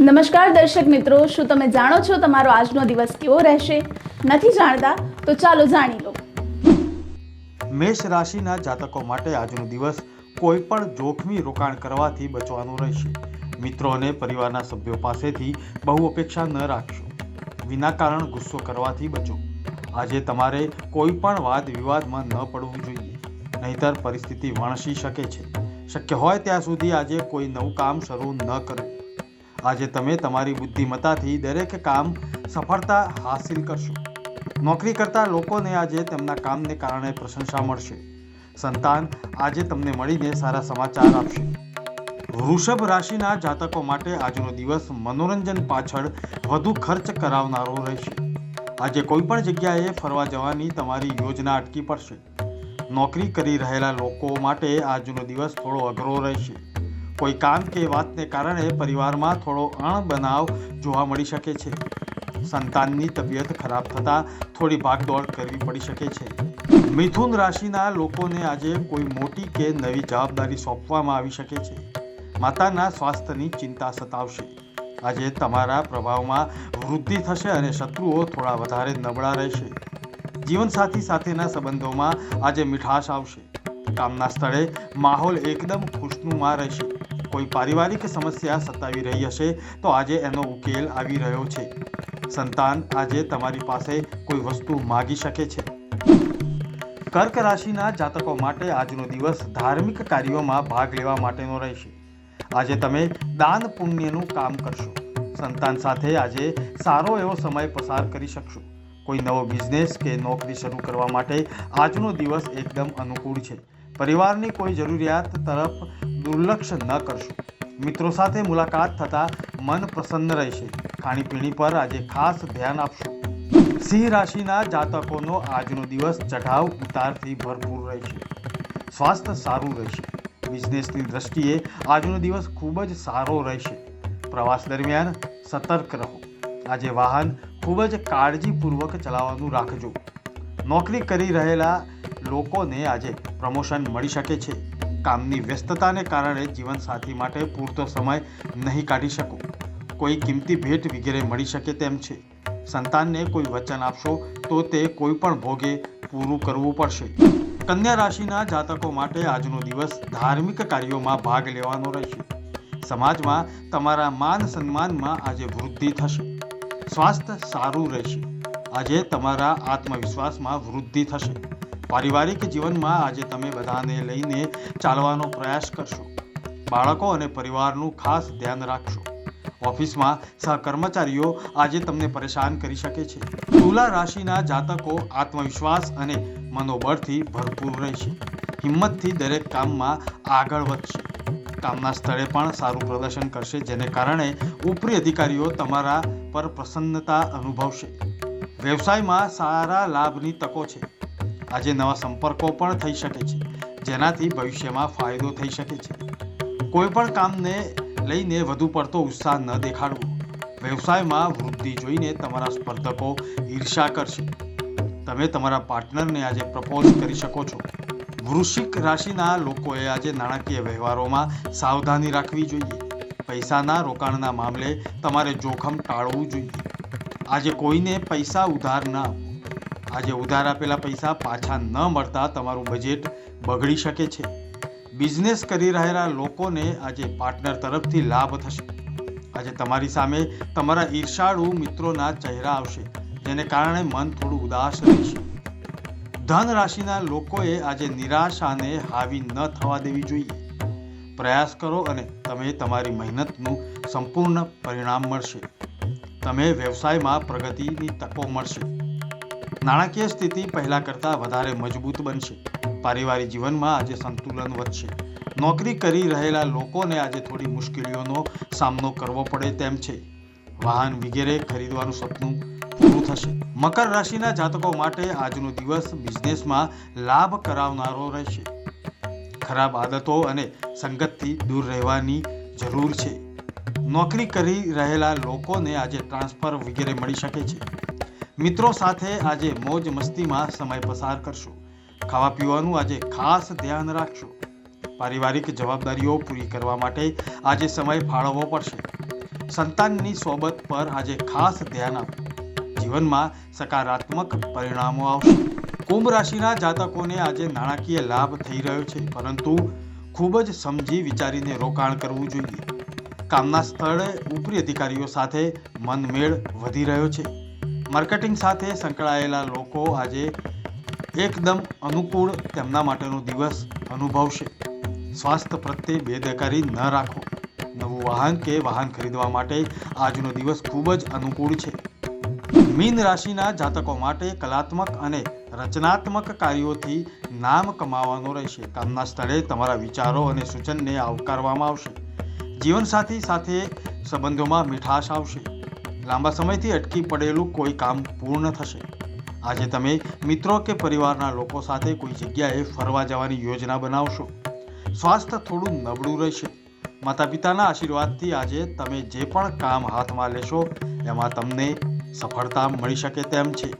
નમસ્કાર દર્શક મિત્રો, શું તમે જાણો છો તમારો આજનો દિવસ કેવો રહેશે? નથી જાણતા તો ચાલો જાણી લો. મેષ રાશિના જાતકો માટે આજનો દિવસ કોઈ પણ જોખમી રોકાણ કરવાથી બચવાનું રહેશે. મિત્રો અને પરિવારના સભ્યો પાસેથી બહુ અપેક્ષા ન રાખશો. વિના કારણ ગુસ્સો કરવાથી બચો. આજે તમારે કોઈ પણ વાદ વિવાદમાં ન પડવું જોઈએ. નહીતર પરિસ્થિતિ વણસી શકે છે. શક્ય હોય ત્યાં સુધી આજે કોઈ નવું કામ શરૂ ન કરવું આજે તમે તમારી બુદ્ધિમત્તાથી દરેક કામ સફળતા હાસિલ કરશો. નોકરી કરતા લોકોને આજે તેમના કામને કારણે પ્રશંસા મળશે. સંતાન આજે તમને મળીને સારા સમાચાર આપશે. વૃષભ રાશિના જાતકો માટે આજનો દિવસ મનોરંજન પાછળ વધુ ખર્ચ કરાવનારો રહેશે. આજે કોઈ પણ જગ્યાએ ફરવા જવાની તમારી યોજના અટકી પડશે. નોકરી કરી રહેલા લોકો માટે આજનો દિવસ થોડો અઘરો રહેશે. કોઈ કામ કે વાતને કારણે પરિવારમાં થોડો અણબનાવ જોવા મળી શકે છે. સંતાનની તબિયત ખરાબ થતાં થોડી ભાગદોડ કરવી પડી શકે છે. મિથુન રાશિના લોકોને આજે કોઈ મોટી કે નવી જવાબદારી સોંપવામાં આવી શકે છે. માતાના સ્વાસ્થ્યની ચિંતા સતાવશે. આજે તમારા પ્રભાવમાં વૃદ્ધિ થશે અને શત્રુઓ થોડા વધારે નબળા રહેશે. જીવનસાથી સાથેના સંબંધોમાં આજે મીઠાશ આવશે. કામના સ્થળે માહોલ એકદમ ખુશનુમા રહેશે. કોઈ પારિવારિક સમસ્યા સતાવી રહી હશે, તો આજે એનો ઉકેલ આવી રહ્યો છે. સંતાન આજે તમારી પાસે કોઈ વસ્તુ માગી શકે છે. કર્ક રાશિના જાતકો માટે આજનો દિવસ ધાર્મિક કાર્યોમાં ભાગ લેવા માટેનો રહેશે. આજે તમે દાન પુણ્યનું કામ કરશો. સંતાન સાથે આજે સારો એવો સમય પસાર કરી શકશો. કોઈ નવો બિઝનેસ કે નોકરી શરૂ કરવા માટે આજનો દિવસ એકદમ અનુકૂળ છે. પરિવારની કોઈ જરૂરિયાત તરફ દુર્લક્ષ ન કરશો. મિત્રો સાથે મુલાકાત થતાં મન પ્રસન્ન રહેશે. ખાણીપીણી પર આજે ખાસ ધ્યાન આપશો. સિંહ રાશિના જાતકોનો આજનો દિવસ ચઢાવ ઉતારથી ભરપૂર રહેશે. સ્વાસ્થ્ય સારું રહેશે. બિઝનેસની દ્રષ્ટિએ આજનો દિવસ ખૂબ જ સારો રહેશે. પ્રવાસ દરમિયાન સતર્ક રહો. આજે વાહન ખૂબ જ કાળજીપૂર્વક ચલાવવાનું રાખજો. નોકરી કરી રહેલા લોકોને આજે પ્રમોશન મળી શકે છે. કામની વ્યસ્તતાને કારણે જીવનસાથી માટે પૂરતો સમય નહીં કાઢી શકો. કોઈ કિંમતી ભેટ વગેરે મળી શકે તેમ છે. સંતાનને કોઈ વચન આપશો તો તે કોઈ પણ ભોગે પૂરું કરવું પડશે. કન્યા રાશિના જાતકો માટે આજનો દિવસ ધાર્મિક કાર્યોમાં ભાગ લેવાનો રહેશે. સમાજમાં તમારા માન સન્માનમાં આજે વૃદ્ધિ થશે. સ્વાસ્થ્ય સારું રહેશે. આજે તમારા આત્મવિશ્વાસમાં વૃદ્ધિ થશે. પારિવારિક જીવનમાં આજે તમે બધાને લઈને ચાલવાનો પ્રયાસ કરશો. બાળકો અને પરિવારનું ખાસ ધ્યાન રાખશો. ઓફિસમાં સહકર્મચારીઓ આજે તમને પરેશાન કરી શકે છે. તુલા રાશિના જાતકો આત્મવિશ્વાસ અને મનોબળથી ભરપૂર રહેશે. હિંમતથી દરેક કામમાં આગળ વધશે. કામના સ્થળે પણ સારું પ્રદર્શન કરશે, જેને કારણે ઉપરી અધિકારીઓ તમારા પર પ્રસન્નતા અનુભવશે. વ્યવસાયમાં સારા લાભની તકો છે. આજે નવા સંપર્કો પણ થઈ શકે છે, જેનાથી ભવિષ્યમાં ફાયદો થઈ શકે છે. કોઈ પણ કામને લઈને વધુ પડતો ઉત્સાહ ન દેખાડવો. વ્યવસાયમાં વૃદ્ધિ જોઈને તમારા સ્પર્ધકો ઈર્ષા કરશે. તમે તમારા પાર્ટનરને આજે પ્રપોઝ કરી શકો છો. વૃશ્ચિક રાશિના લોકોએ આજે નાણાકીય વ્યવહારોમાં સાવધાની રાખવી જોઈએ. પૈસાના રોકાણના મામલે તમારે જોખમ ટાળવું જોઈએ. આજે કોઈને પૈસા ઉધાર ન આજે ઉધાર આપેલા પૈસા પાછા ન મળતા તમારું બજેટ બગડી શકે છે. બિઝનેસ કરી રહેલા લોકોને આજે પાર્ટનર તરફથી લાભ થશે. આજે તમારી સામે તમારા ઈર્ષાળુ મિત્રોના ચહેરા આવશે, જેને કારણે મન થોડું ઉદાસ રહેશે. ધન રાશિના લોકોએ આજે નિરાશાને હાવી ન થવા દેવી જોઈએ. પ્રયાસ કરો અને તમે તમારી મહેનતનું સંપૂર્ણ પરિણામ મળશે. તમે વ્યવસાયમાં પ્રગતિની તકો મળશે. નાણાકીય સ્થિતિ પહેલા કરતાં વધારે મજબૂત બનશે. પારિવારિક જીવનમાં આજે સંતુલન વધશે. નોકરી કરી રહેલા લોકોને આજે થોડી મુશ્કેલીઓનો સામનો કરવો પડે તેમ છે. વાહન વગેરે ખરીદવાનું સપનું પૂરું થશે. મકર રાશિના જાતકો માટે આજનો દિવસ બિઝનેસમાં લાભ કરાવનારો રહેશે. ખરાબ આદતો અને સંગતથી દૂર રહેવાની જરૂર છે. નોકરી કરી રહેલા લોકોને આજે ટ્રાન્સફર વગેરે મળી શકે છે. મિત્રો સાથે આજે મોજ મસ્તીમાં સમય પસાર કરશો. ખાવા પીવાનું આજે ખાસ ધ્યાન રાખશો. પારિવારિક જવાબદારીઓ પૂરી કરવા માટે આજે સમય ફાળવવો પડશે. સંતાનની સોબત પર આજે ખાસ ધ્યાન આપો. જીવનમાં સકારાત્મક પરિણામો આવશે. કુંભ રાશિના જાતકોને આજે નાણાકીય લાભ થઈ રહ્યો છે, પરંતુ ખૂબ જ સમજી વિચારીને રોકાણ કરવું જોઈએ. કામના સ્થળે ઉપરી અધિકારીઓ સાથે મનમેળ વધી રહ્યો છે. માર્કેટિંગ સાથે સંકળાયેલા લોકો આજે એકદમ અનુકૂળ તેમના માટેનો દિવસ અનુભવશે. સ્વાસ્થ્ય પ્રત્યે બેદરકારી ન રાખો. નવું વાહન કે વાહન ખરીદવા માટે આજનો દિવસ ખૂબ જ અનુકૂળ છે. મીન રાશિના જાતકો માટે કલાત્મક અને રચનાત્મક કાર્યોથી નામ કમાવાનો રહેશે. કામના સ્થળે તમારા વિચારો અને સૂચનને આવકારવામાં આવશે. જીવનસાથી સાથે સંબંધોમાં મીઠાશ આવશે. લાંબા સમયથી અટકી પડેલું કોઈ કામ પૂર્ણ થશે. આજે તમે મિત્રો કે પરિવારના લોકો સાથે કોઈ જગ્યાએ ફરવા જવાની યોજના બનાવશો. સ્વાસ્થ્ય થોડું નબળું રહેશે. માતા પિતાના આશીર્વાદથી આજે તમે જે પણ કામ હાથમાં લેશો, એમાં તમને સફળતા મળી શકે તેમ છે.